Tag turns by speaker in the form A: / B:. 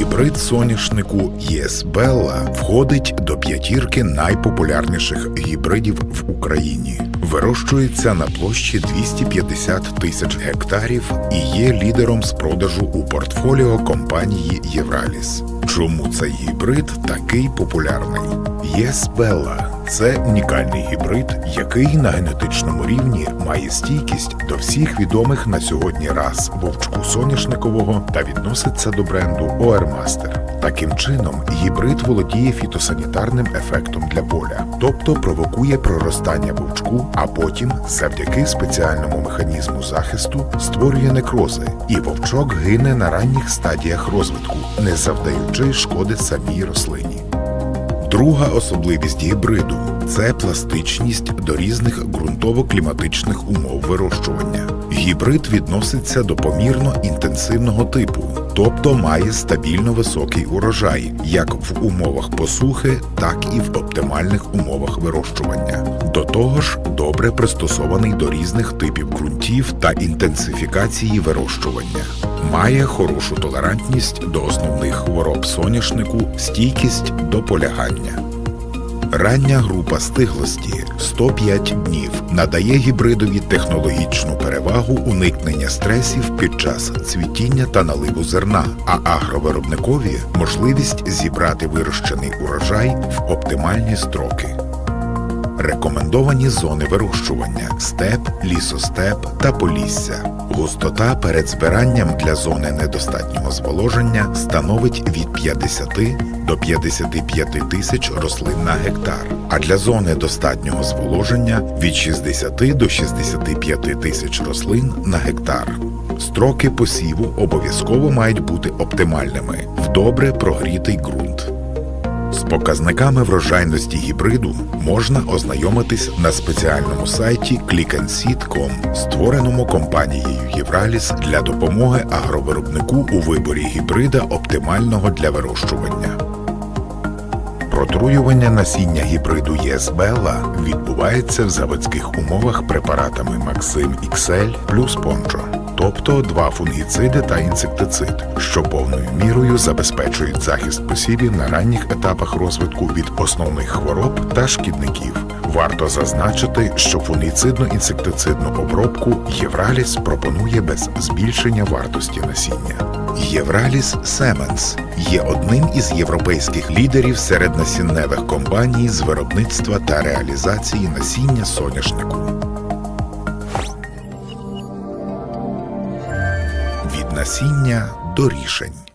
A: Гібрид соняшнику ЄС Белла входить до п'ятірки найпопулярніших гібридів в Україні. Вирощується на площі 250 тисяч гектарів і є лідером з продажу у портфоліо компанії Євраліс. Чому цей гібрид такий популярний? ЄС Белла це унікальний гібрид, який на генетичному рівні має стійкість до всіх відомих на сьогодні рас вовчку соняшникового та відноситься до бренду Оермастер. Таким чином, гібрид володіє фітосанітарним ефектом для поля, тобто провокує проростання вовчку, а потім, завдяки спеціальному механізму захисту, створює некрози, і вовчок гине на ранніх стадіях розвитку, не завдаючи шкоди самій рослині. Друга особливість гібриду це пластичність до різних ґрунтово-кліматичних умов вирощування. Гібрид відноситься до помірно інтенсивного типу, тобто має стабільно високий урожай, як в умовах посухи, так і в оптимальних умовах вирощування. До того ж, добре пристосований до різних типів ґрунтів та інтенсифікації вирощування. Має хорошу толерантність до основних хвороб соняшнику, стійкість до полягання. Рання група стиглості 105 днів надає гібридові технологічну перевагу уникнення стресів під час цвітіння та наливу зерна, а агровиробникові можливість зібрати вирощений урожай в оптимальні строки. Рекомендовані зони вирощування степ, лісостеп та полісся. Густота перед збиранням для зони недостатнього зволоження становить від 50 до 55 тисяч рослин на гектар, а для зони достатнього зволоження від 60 до 65 тисяч рослин на гектар. Строки посіву обов'язково мають бути оптимальними в добре прогрітий ґрунт. Показниками врожайності гібриду можна ознайомитись на спеціальному сайті clickandseed.com, створеному компанією Євраліс для допомоги агровиробнику у виборі гібрида оптимального для вирощування. Протруювання насіння гібриду ЄСБЕЛА відбувається в заводських умовах препаратами Максим XL плюс Пончо, тобто два фунгіциди та інсектицид, що повною мірою забезпечують захист посівів на ранніх етапах розвитку від основних хвороб та шкідників. Варто зазначити, що фунгіцидно-інсектицидну обробку Євраліс пропонує без збільшення вартості насіння. Євраліс Семенс є одним із європейських лідерів серед насінневих компаній з виробництва та реалізації насіння соняшнику. Насіння до рішень.